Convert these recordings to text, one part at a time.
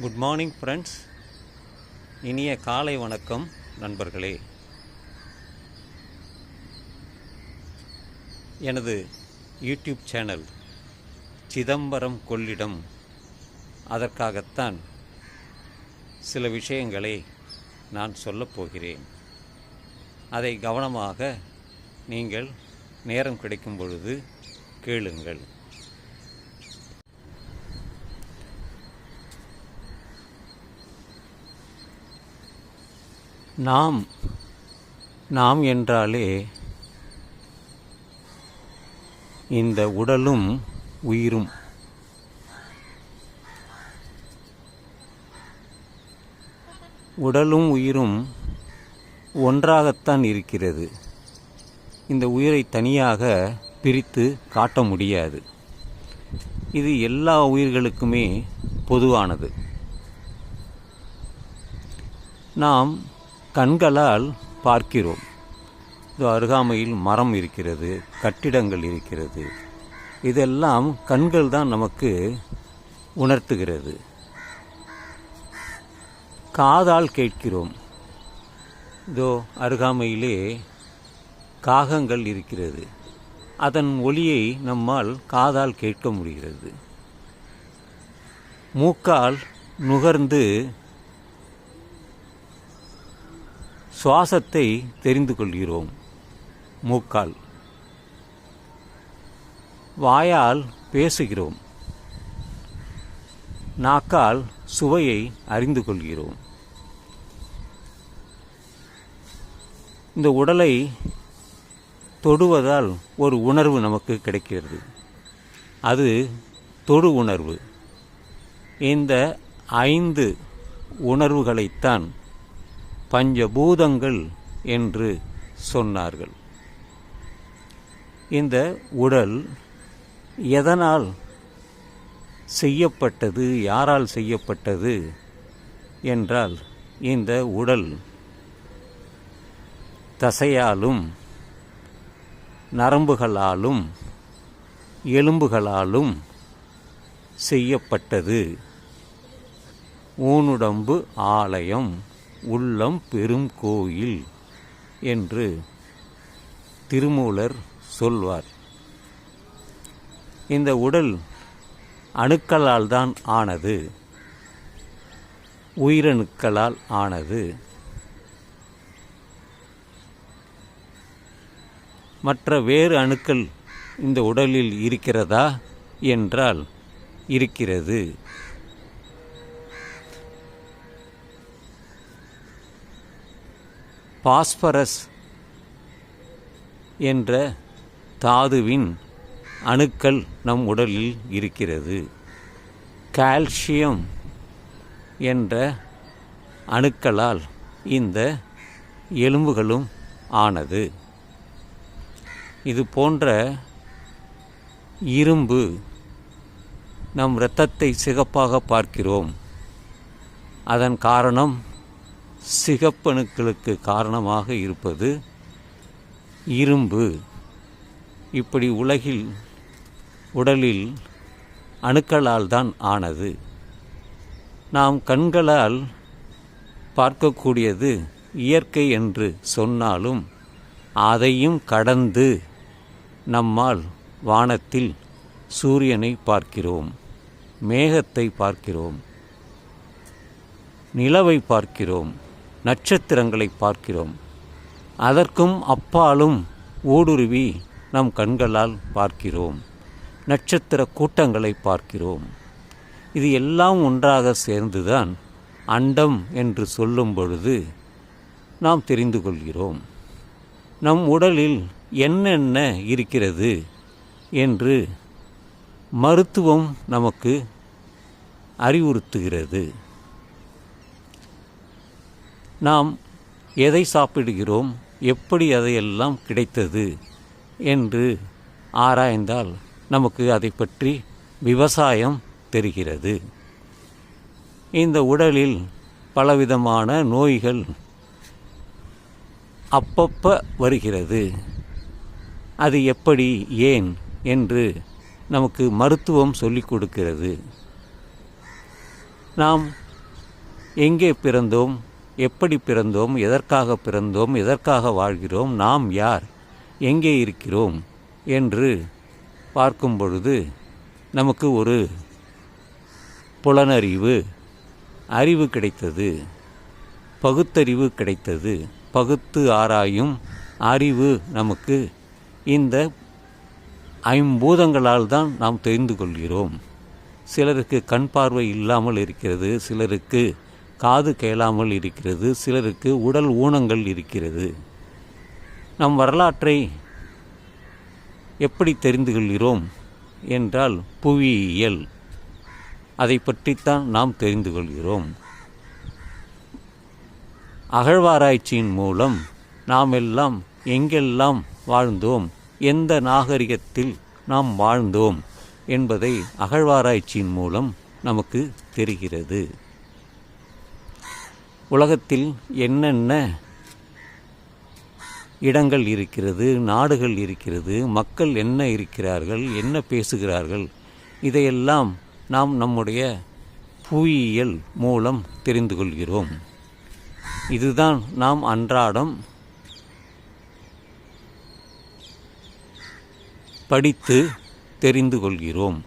Good morning friends இனிய காலை வணக்கம் நண்பர்களே. எனது யூடியூப் சேனல் சிதம்பரம் கொள்ளிடம். அதற்காகத்தான் சில விஷயங்களை நான் சொல்லப் போகிறேன். அதை கவனமாக நீங்கள் நேரம் கிடைக்கும் பொழுது கேளுங்கள். நாம் நாம் என்றாலே இந்த உடலும் உயிரும். உடலும் உயிரும் ஒன்றாகத்தான் இருக்கிறது. இந்த உயிரை தனியாக பிரித்து காட்ட முடியாது. இது எல்லா உயிர்களுக்குமே பொதுவானது. நாம் கண்களால் பார்க்கிறோம். இது அருகாமையில் மரம் இருக்கிறது கட்டிடங்கள் இருக்கிறது. இதெல்லாம் கண்கள் தான் நமக்கு உணர்த்துகிறது. காதால் கேட்கிறோம். இதோ அருகாமையிலே காகங்கள் இருக்கிறது. அதன் ஒலியை நம்மால் காதால் கேட்க முடிகிறது. மூக்கால் நுகர்ந்து சுவாசத்தை தெரிந்து கொள்கிறோம். மூக்கால். வாயால் பேசுகிறோம். நாக்கால் சுவையை அறிந்து கொள்கிறோம். இந்த உடலை தொடுவதால் ஒரு உணர்வு நமக்கு கிடைக்கிறது. அது தொடு உணர்வு. இந்த ஐந்து உணர்வுகளைத்தான் பஞ்சபூதங்கள் என்று சொன்னார்கள். இந்த உடல் எதனால் செய்யப்பட்டது யாரால் செய்யப்பட்டது என்றால் இந்த உடல் தசையாலும் நரம்புகளாலும் எலும்புகளாலும் செய்யப்பட்டது. ஊனுடம்பு ஆலயம் உள்ளம் பெரும் கோயில் என்று திருமூலர் சொல்வார். இந்த உடல் அணுக்களால் தான் ஆனது உயிரணுக்களால் ஆனது. மற்ற வேறு அணுக்கள் இந்த உடலில் இருக்கிறதா? என்றால் இருக்கிறது. பாஸ்பரஸ் என்ற தாதுவின் அணுக்கள் நம் உடலில் இருக்கிறது. கால்சியம் என்ற அணுக்களால் இந்த எலும்புகளும் ஆனது. இது போன்ற இரும்பு நம் இரத்தத்தை சிகப்பாக பார்க்கிறோம். அதன் காரணம் சிகப்பணுக்களுக்கு காரணமாக இருப்பது இரும்பு. இப்படி உலகில் உடலில் அணுக்களால் தான் ஆனது. நாம் கண்களால் பார்க்கக்கூடியது இயற்கை என்று சொன்னாலும் அதையும் கடந்து நம்மால் வானத்தில் சூரியனை பார்க்கிறோம் மேகத்தை பார்க்கிறோம் நிலவை பார்க்கிறோம். நட்சத்திரங்களை பார்க்கிறோம். அதற்கும் அப்பாலும் ஊடுருவி நம் கண்களால் பார்க்கிறோம். நட்சத்திர கூட்டங்களை பார்க்கிறோம். இது எல்லாம் ஒன்றாக சேர்ந்துதான் அண்டம் என்று சொல்லும் பொழுது நாம் தெரிந்து கொள்கிறோம். நம் உடலில் என்னென்ன இருக்கிறது என்று மருத்துவம் நமக்கு அறிவுறுத்துகிறது. நாம் எதை சாப்பிடுகிறோம்? எப்படி அதையெல்லாம் கிடைத்தது? என்று ஆராய்ந்தால் நமக்கு அதை பற்றி விவசாயம் தெரிகிறது. இந்த உடலில் பலவிதமான நோய்கள் அப்பப்ப வருகிறது. அது எப்படி ஏன் என்று நமக்கு மருத்துவம் சொல்லிக் கொடுக்கிறது. நாம் எங்கே பிறந்தோம்? எப்படி பிறந்தோம் எதற்காக பிறந்தோம் எதற்காக வாழ்கிறோம் நாம் யார் எங்கே இருக்கிறோம் என்று பார்க்கும் பொழுது நமக்கு ஒரு புலனறிவு அறிவு கிடைத்தது. பகுத்தறிவு கிடைத்தது. பகுத்து ஆராயும் அறிவு நமக்கு இந்த ஐம்பூதங்களால் தான் நாம் தெரிந்து கொள்கிறோம். சிலருக்கு கண் பார்வை இல்லாமல் இருக்கிறது சிலருக்கு காது கேளாமல் இருக்கிறது சிலருக்கு உடல் ஊனங்கள் இருக்கிறது. நம் வரலாற்றை எப்படி தெரிந்து கொள்கிறோம் என்றால் புவியியல். அதை பற்றித்தான் நாம் தெரிந்து கொள்கிறோம் அகழ்வாராய்ச்சியின் மூலம் நாம் எல்லாம் எங்கெல்லாம் வாழ்ந்தோம் எந்த நாகரிகத்தில் நாம் வாழ்ந்தோம் என்பதை அகழ்வாராய்ச்சியின் மூலம் நமக்கு தெரிகிறது. உலகத்தில் என்னென்ன இடங்கள் இருக்கிறது நாடுகள் இருக்கிறது மக்கள் என்ன இருக்கிறார்கள் என்ன பேசுகிறார்கள் இதையெல்லாம் நாம் நம்முடைய புவியியல் மூலம் தெரிந்து கொள்கிறோம். இதுதான் நாம் அன்றாடம் படித்து தெரிந்து கொள்கிறோம்.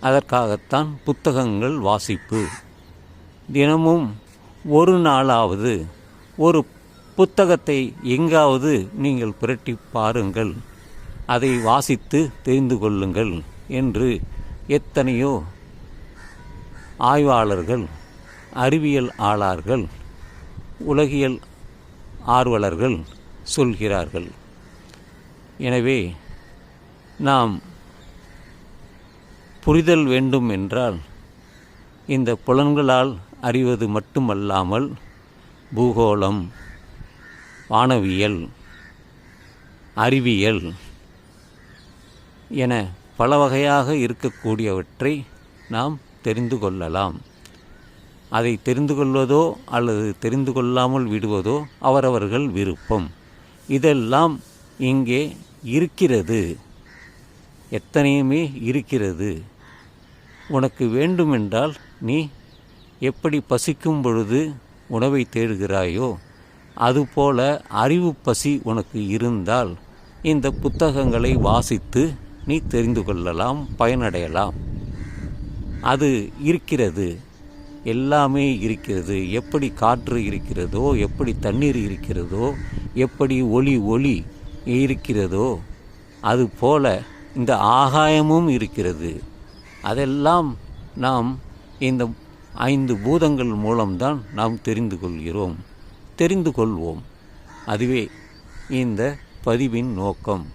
அதற்காகத்தான் புத்தகங்கள் வாசிப்பு. தினமும் ஒரு நாளாவது ஒரு புத்தகத்தை எங்காவது நீங்கள் புரட்டி பாருங்கள். அதை வாசித்து தெரிந்து கொள்ளுங்கள் என்று எத்தனையோ ஆய்வாளர்கள் அறிவியல் ஆளார்கள் உலகியல் ஆர்வலர்கள் சொல்கிறார்கள். எனவே நாம் புரிதல் வேண்டும் என்றால் இந்த புலன்களால் அறிவது மட்டுமல்லாமல் பூகோளம் வானவியல் அறிவியல் என பல வகையாக இருக்கக்கூடியவற்றை நாம் தெரிந்து கொள்ளலாம். அதை தெரிந்து கொள்வதோ அல்லது தெரிந்து கொள்ளாமல் விடுவதோ அவரவர்கள் விருப்பம். இதெல்லாம் இங்கே இருக்கிறது. எத்தனையுமே இருக்கிறது. உனக்கு வேண்டுமென்றால் நீ எப்படி பசிக்கும் பொழுது உணவை தேடுகிறாயோ அதுபோல அறிவு பசி உனக்கு இருந்தால் இந்த புத்தகங்களை வாசித்து நீ தெரிந்து கொள்ளலாம் பயனடையலாம். அது இருக்கிறது. எல்லாமே இருக்கிறது. எப்படி காற்று இருக்கிறதோ எப்படி தண்ணீர் இருக்கிறதோ எப்படி ஒளி ஒளி இருக்கிறதோ அதுபோல இந்த ஆகாயமும் இருக்கிறது. அதெல்லாம் நாம் இந்த ஐந்து பூதங்கள் மூலம்தான் நாம் தெரிந்து கொள்கிறோம். தெரிந்து கொள்வோம். அதுவே இந்த பதிவின் நோக்கம்.